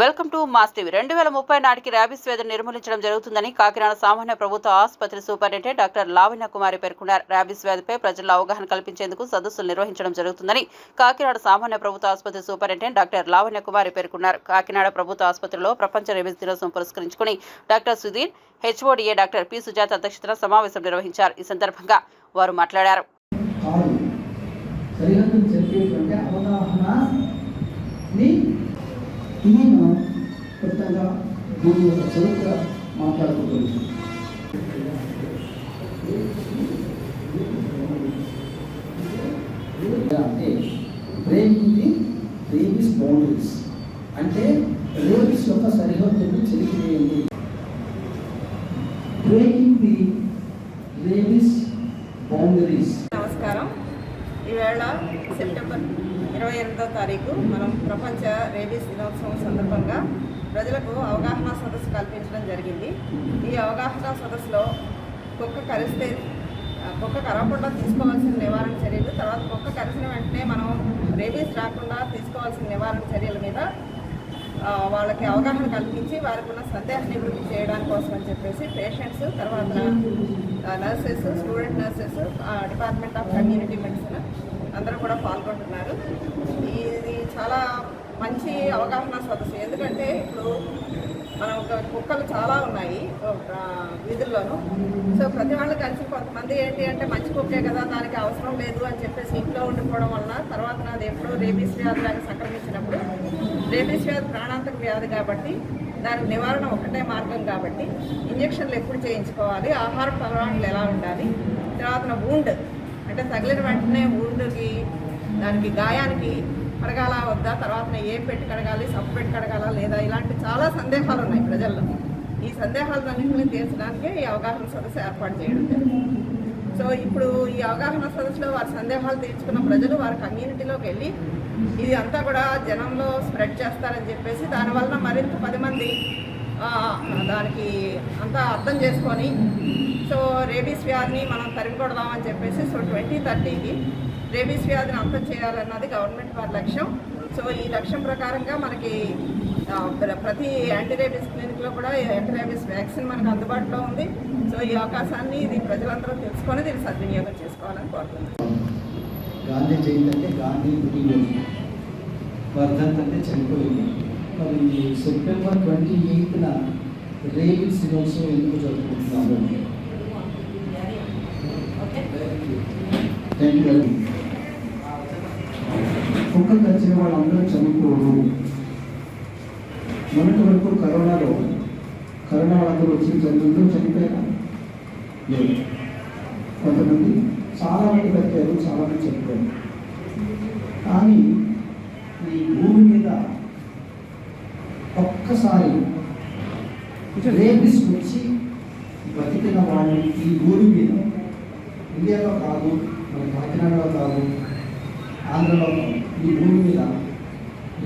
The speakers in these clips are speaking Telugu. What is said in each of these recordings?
Welcome to mass TV. రెండు వేల ముప్పై నాటికి ర్యాబిస్ వ్యాధిని నిర్మూలించడం జరుగుతుందని కాకినాడ సామాన్య ప్రభుత్వ ఆసుపత్రి సూపరింటెండెంట్ డాక్టర్ లావణ్య కుమారి పేర్కొన్నారు. ర్యాబిస్ వ్యాధిపై ప్రజల్లో అవగాహన కల్పించేందుకు సదస్సులు నిర్వహించడం జరుగుతుందని కాకినాడ సామాన్య ప్రభుత్వ ఆసుపత్రి సూపరింటెండెంట్ డాక్టర్ లావణ్య కుమారి పేర్కొన్నారు. కాకినాడ ప్రభుత్వ ఆసుపత్రిలో ప్రపంచ ర్యాబిస్ దినోత్సవం పురస్కరించుకుని doctor Sudheer HOD A doctor P Sujatha అధ్యక్షతన సమావేశం నిర్వహించారు. ఈ సందర్భంగా వారు మాట్లాడారు కాదు సరిహద్దులు చెప్పేటువంటి అవగాహనని ఇది మనం క్లుప్తంగా దీని యొక్క చరిత్ర మాట్లాడుకుంటుంది. అంటే ప్రేమింది ది రేబిస్ బౌండరీస్ అంటే రేబిస్ యొక్క సరిహద్దులు చెరిపివేయండి బ్రేకింగ్ ది రేబిస్ బౌండరీస్ నమస్కారం. ఈవేళ సెప్టెంబర్ ఇరవై ఎనిమిదో తారీఖు మనం ప్రపంచ రేబీస్ దినోత్సవం సందర్భంగా ప్రజలకు అవగాహన సదస్సు కల్పించడం జరిగింది. ఈ అవగాహన సదస్సులో కుక్క కరిస్తే కుక్క కరవకుండా తీసుకోవాల్సిన నివారణ చర్యలు తర్వాత కుక్క కరిసిన వెంటనే మనం రేబీస్ రాకుండా తీసుకోవాల్సిన నివారణ చర్యల మీద వాళ్ళకి అవగాహన కల్పించి వారికి ఉన్న సందేహ నివృత్తి చేయడానికి కోసం అని చెప్పేసి పేషెంట్స్ తర్వాత nurses student nurses department of community medicine అందరూ కూడా పాల్గొంటున్నారు. మంచి అవగాహన సదస్సు. ఎందుకంటే ఇప్పుడు మనం ఒక కుక్కలు చాలా ఉన్నాయి వీధుల్లోనూ. సో ప్రతి వాళ్ళు కలిసి కొంతమంది ఏంటి అంటే మంచి కుక్కే కదా దానికి అవసరం లేదు అని చెప్పేసి ఇంట్లో ఉండిపోవడం వలన తర్వాత నాది ఎప్పుడో రేబీస్ వ్యాధి దానికి సంక్రమించినప్పుడు రేబీస్ వ్యాధి ప్రాణాంతక వ్యాధి కాబట్టి దానికి నివారణ ఒకటే మార్గం కాబట్టి ఇంజక్షన్లు ఎప్పుడు చేయించుకోవాలి ఆహార అలవాట్లు ఎలా ఉండాలి తర్వాత వూండ్ అంటే తగిలిన వెంటనే వూండ్కి దానికి గాయానికి కడగాల వద్దా? తర్వాత ఏ పెట్టి కడగాలి? సబ్బు పెట్టి కడగాలా లేదా? ఇలాంటి చాలా సందేహాలు ఉన్నాయి ప్రజల్లో. ఈ సందేహాలన్నింటినీ తీర్చడానికే ఈ అవగాహన సదస్సు ఏర్పాటు చేయడం జరిగింది. సో ఇప్పుడు ఈ అవగాహన సదస్సులో వారి సందేహాలు తీర్చుకున్న ప్రజలు వారి కమ్యూనిటీలోకి వెళ్ళి ఇది అంతా కూడా జనంలో స్ప్రెడ్ చేస్తారని చెప్పేసి దానివల్ల మరింత పది మంది దానికి అంతా అర్థం చేసుకొని సో రేబీస్ వ్యాధిని మనం తరిమికొడదామని చెప్పేసి సో ట్వంటీ థర్టీకి రేబీస్ వ్యాధిని అంతం చేయాలన్నది గవర్నమెంట్ వారి లక్ష్యం. సో ఈ లక్ష్యం ప్రకారంగా మనకి ప్రతి యాంటీ రేబీస్ క్లినిక్లో కూడా యాంటీ రేబీస్ వ్యాక్సిన్ మనకు అందుబాటులో ఉంది. సో ఈ అవకాశాన్ని ఇది ప్రజలందరూ తెలుసుకొని దీన్ని సద్వినియోగం చేసుకోవాలని కోరుతున్నాను గాంధీ జయంతి అంటే గాంధీ పుట్టినరోజు వర్ధంత్ అంటే చనిపోయింది. మరి సెప్టెంబర్ ట్వంటీ ఎయిత్న రేబిస్ దినోత్సవం ఎందుకు జరుపుకుంటున్నాము? థ్యాంక్ యూ కుక్క కరిచిన వాళ్ళందరూ చనిపోరు మొన్నటి వరకు కరోనాలో కరోనా వాళ్ళందరూ వచ్చి చనిపోతూ చనిపోయారు? లేదు. కొంతమంది చాలా మంది బతికారు చాలా మంది చనిపోయారు. కానీ ఈ భూమి మీద ఒక్కసారి రేపిస్ వచ్చి బతికిన వాళ్ళు ఈ భూమి మీద. ఇండియాలో కాదు మన కాకినాడలో కాదు ఆంధ్రలో కాదు. ఈ భూమి మీద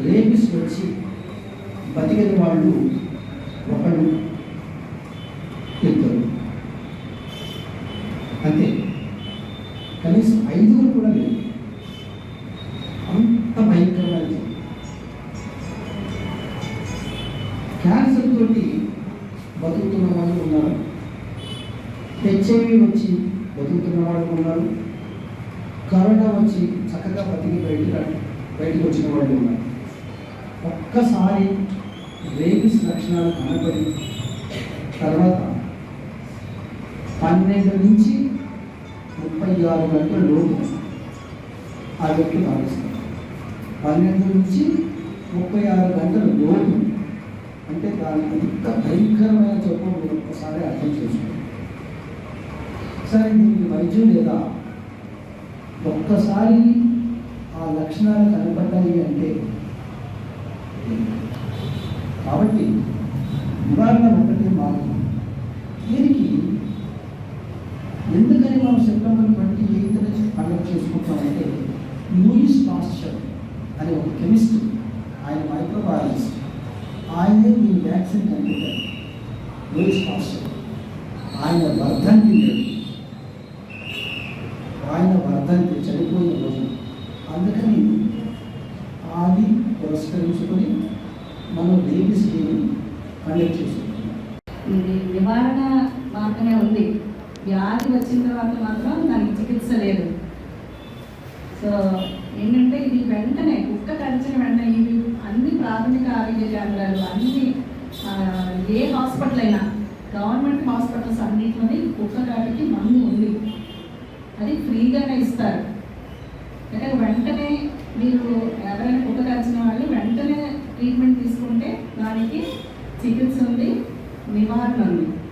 రేపిస్ వచ్చి బతికిన వాళ్ళు ఒకళ్ళు ఇద్దరు. అంతే. కనీసం ఐదుగురు కూడా లేదు అంత భయంకరమైన క్యాన్సర్ తోటి బతుకుతున్న వాళ్ళు ఉన్నారు. హెచ్ఐవి వచ్చి బతుకుతున్న వాళ్ళు ఉన్నారు. కరోనా వచ్చి చక్కగా బతికి బయటకు బయటకు వచ్చిన వాళ్ళు ఉన్నారు. ఒక్కసారి రేబిస్ లక్షణాలు కనబడి తర్వాత పన్నెండు నుంచి ముప్పై ఆరు గంటల లోపు ఆ వ్యక్తి భావిస్తారు పన్నెండు నుంచి ముప్పై ఆరు గంటల లోపు అంటే దాని ఎంత భయంకరమైన చెప్పు ఒక్కసారి అర్థం చేసుకోండి. సరే దీనికి వైద్యం లేదా ఒక్కసారి ఆ లక్షణాలు కనపడ్డాయి అంటే కాబట్టి నివారణ ఒకటి మార్గం దీనికి ఎందుకని మనం సెప్టెంబర్ ట్వంటీ ఎయిత్ నుంచి కండక్ట్ చేసుకుంటామంటే లూయిస్ పాస్చర్ అనే ఒక కెమిస్ట్ ఆయన మైక్రోబయాలజిస్ట్ ఆయనే ఈ వ్యాక్సిన్ కనిపెట్టారు. లూయిస్ పాస్చర్ ఆయన వర్ధంతి ఆయన వర్ధంతి చనిపోయిన రోజు. అందుకని అది పురస్కరించుకొని మనం రేపు టీపీసీని కండక్ట్ చేసుకుంటున్నాం. ఇది నివారణ మాత్రమే ఉంది. వ్యాధి వచ్చిన తర్వాత మాత్రం దానికి చికిత్స లేదు. సో ఏంటంటే ఇది వెంటనే కుక్క కరిచిన వెంటనే ఇవి అన్ని ప్రాథమిక ఆరోగ్య కేంద్రాలు అన్ని ఏ హాస్పిటల్ అయినా గవర్నమెంట్ హాస్పిటల్స్ అన్నింటిలోని కుక్క కాటికి మందు ఉంది. అది ఫ్రీగానే ఇస్తారు. వెంటనే మీరు ఎవరైనా కుక్క వాళ్ళు వెంటనే ట్రీట్మెంట్ తీసుకుంటే దానికి చికిత్స ఉంది నివారణ ఉంది.